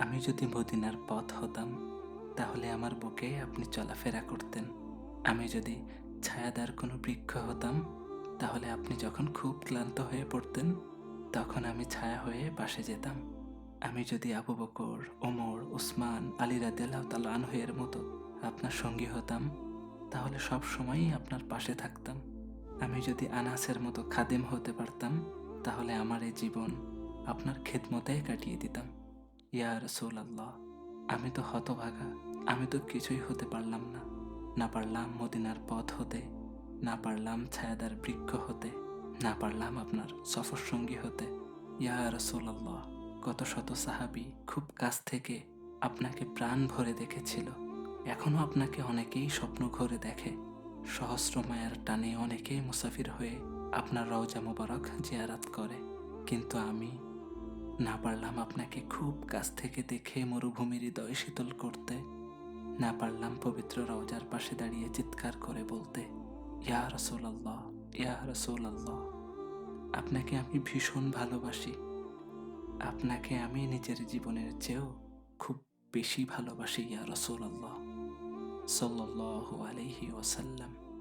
আমি যদি মদিনার পথ হতাম, তাহলে আমার বুকে আপনি চলাফেরা করতেন। আমি যদি ছায়াদার কোনো বৃক্ষ হতাম, তাহলে আপনি যখন খুব ক্লান্ত হয়ে পড়তেন, তখন আমি ছায়া হয়ে পাশে যেতাম। আমি যদি আবু বকর, ওমর, উসমান, আলী রাদিয়াল্লাহ তাল আনহের মতো আপনার সঙ্গী হতাম, তাহলে সব সময়ই আপনার পাশে থাকতাম। আমি যদি আনাসের মতো খাদেম হতে পারতাম, তাহলে আমার এই জীবন আপনার খেদমতেই কাটিয়ে দিতাম। ইয়া রসুল আল্লাহ আমি তো হতভাগা, আমি তো কিছুই হতে পারলাম না। না পারলাম মদিনার পথ হতে, না পারলাম ছায়াদার বৃক্ষ হতে, না পারলাম আপনার সফর সঙ্গী হতে। ইয়া রসুল আল্লাহ কত শত সাহাবি খুব কাছ থেকে আপনাকে প্রাণ ভরে দেখেছিল। এখনও আপনাকে অনেকেই স্বপ্ন ঘরে দেখে। সহস্র মায়ার টানে অনেকেই মুসাফির হয়ে আপনার রওজা মোবারক জিয়ারাত করে। কিন্তু আমি না পারলাম আপনাকে খুব কাছ থেকে দেখে মরুভূমির হৃদয় শীতল করতে। না পারলাম পবিত্র রওজার পাশে দাঁড়িয়ে চিৎকার করে বলতে, ইয়া রসুল আল্লাহ ইয়া রসুল আল্লাহ আপনাকে আমি ভীষণ ভালোবাসি। আপনাকে আমি নিজের জীবনের চেয়েও খুব বেশি ভালোবাসি, ইয়া রসুল আল্লাহ সাল্লাহ আলহি ওসাল্লাম